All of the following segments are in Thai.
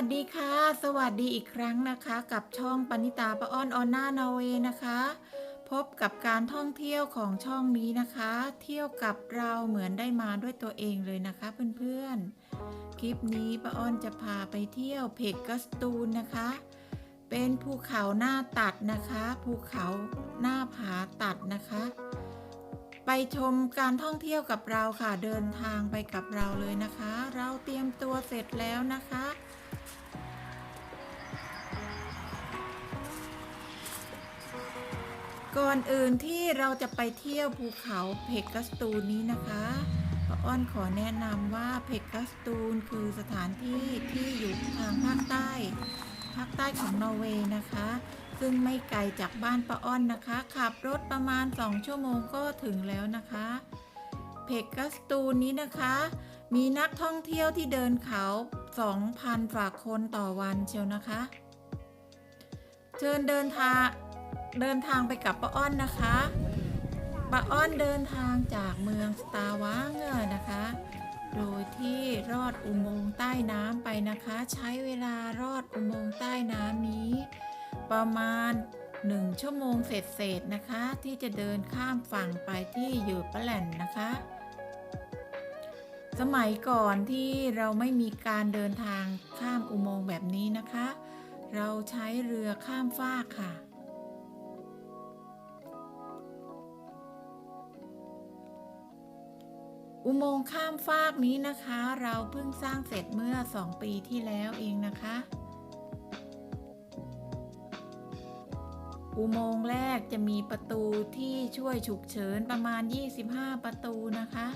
วัสดีค่ะ สวัสดีอีกครั้งนะคะ กับช่องปณิตาปะอ้อนออนหน้านอเวย์นะคะ พบกับการท่องเที่ยวของช่องนี้นะคะ เที่ยวกับเราเหมือนได้มาด้วยตัวเองเลยนะคะเพื่อนๆ คลิปนี้ปะอ้อนจะพาไปเที่ยวเพกกัสตูนนะคะ เป็นภูเขาหน้าตัดนะคะ ภูเขาหน้าผาตัดนะคะ ไปชมการท่องเที่ยวกับเราค่ะ เดินทางไปกับเราเลยนะคะ เราเตรียมตัวเสร็จแล้วนะคะ ก่อนอื่นที่เราจะไปเที่ยวภูเขาเพกกัสตูนนี้นะคะป้าอ้อนขอแนะนำว่าเพกกัสตูนคือสถานที่ที่อยู่ทางภาคใต้ ภาคใต้ของนอร์เวย์นะคะ ซึ่งไม่ไกลจากบ้านป้าอ้อนนะคะ ขับรถประมาณ 2 ชั่วโมงก็ถึงแล้วนะคะ เพกกัสตูนนี้นะคะ มีนักท่องเที่ยวที่เดินเขา 2,000ฝ่าคนต่อวันเชียวนะคะ เชิญเดินทาง เดินทางไปกับป้าอ้อนนะคะป้าอ้อนเดินทางจากเมืองสตาร์วังเกอร์นะคะ โดยที่รอดอุโมงค์ใต้น้ำไปนะคะ ใช้เวลารอดอุโมงค์ใต้น้ำนี้ ประมาณ 1 ชั่วโมงเศษๆนะคะ ที่จะเดินข้ามฝั่งไปที่อยู่ปะแหล่นนะคะ สมัยก่อนที่เราไม่มีการเดินทางข้ามอุโมงค์แบบนี้นะคะ เราใช้เรือข้ามฟากค่ะ อุโมงค์ข้ามฟากนี้นะคะ เราเพิ่งสร้างเสร็จเมื่อ 2 ปีที่แล้วเองนะคะ อุโมงค์แรกจะมีประตูที่ช่วยฉุกเฉินประมาณ 25 ประตูนะคะ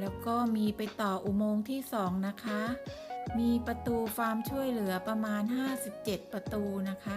แล้วก็มีไปต่ออุโมงค์ที่สองนะคะ มีประตูฟาร์มช่วยเหลือประมาณ 57 ประตูนะคะ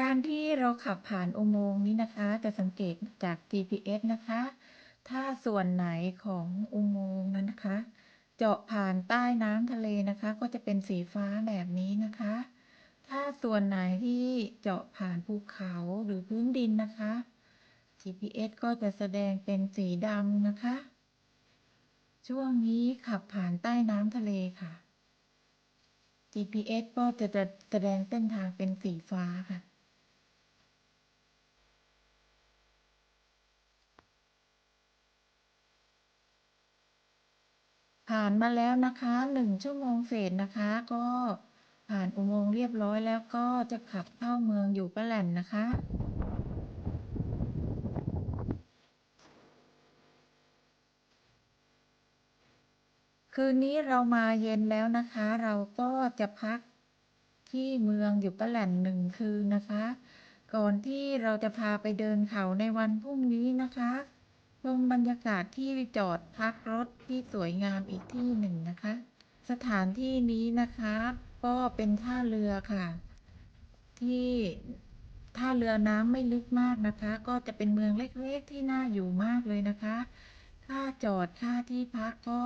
การที่เราขับผ่านอุโมงค์นี้นะคะ จะสังเกตจาก GPS นะคะ ถ้าส่วนไหนของอุโมงค์นั้นนะคะ เจาะผ่านใต้น้ำทะเลนะคะ ก็จะเป็นสีฟ้าแบบนี้นะคะ ถ้าส่วนไหนที่เจาะผ่านภูเขาหรือพื้นดินนะคะ GPS ก็จะแสดงเป็นสีดำนะคะ ช่วงนี้ขับผ่านใต้น้ำทะเลค่ะ GPS ก็จะแสดงเส้นทางเป็นสีฟ้าค่ะ ผ่านมาแล้วนะคะหนึ่งชั่วโมงเศษนะคะ ก็ผ่านอุโมงค์เรียบร้อยแล้วก็จะขับเข้าเมืองอยู่ปะแหลนนะคะ คืนนี้เรามาเย็นแล้วนะคะ เราก็จะพักที่เมืองอยู่ปะแหลนหนึ่งคืนนะคะ ก่อนที่เราจะพาไปเดินเขาในวันพรุ่งนี้นะคะ ชมบรรยากาศที่จอดพักรถที่สวยงามอีกที่หนึ่งนะคะ สถานที่นี้นะคะ ก็เป็นท่าเรือค่ะ ที่ท่าเรือน้ำไม่ลึกมากนะคะ ก็จะเป็นเมืองเล็กๆที่น่าอยู่มากเลยนะคะ ค่าจอดค่าที่พักก็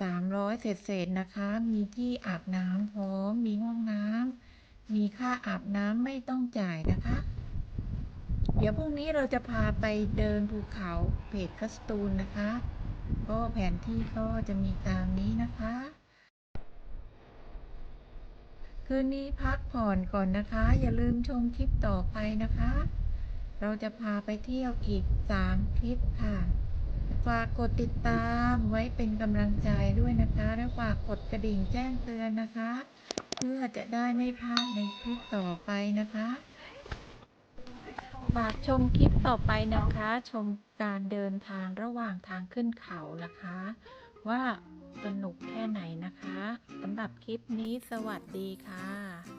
สามร้อยเศษๆนะคะ มีที่อาบน้ำพร้อม มีห้องน้ำมีค่าอาบน้ำไม่ต้องจ่ายนะคะ เดี๋ยวพรุ่งนี้เราจะพาไปเดินภูเขาเพจคัสตูนนะคะ ก็แผนที่ก็จะมีตามนี้นะคะ คืนนี้พักผ่อนก่อนนะคะ อย่าลืมชมคลิปต่อไปนะคะ เราจะพาไปเที่ยวอีก 3 คลิปค่ะ ฝากกดติดตามไว้เป็นกำลังใจด้วยนะคะ และฝากกดกระดิ่งแจ้งเตือนนะคะ เพื่อจะได้ไม่พลาดในคลิปต่อไปนะคะ ฝากชมคลิปต่อไปนะคะ ชมการเดินทางระหว่างทางขึ้นเขานะคะ ว่าสนุกแค่ไหนนะคะสำหรับคลิปนี้สวัสดีค่ะ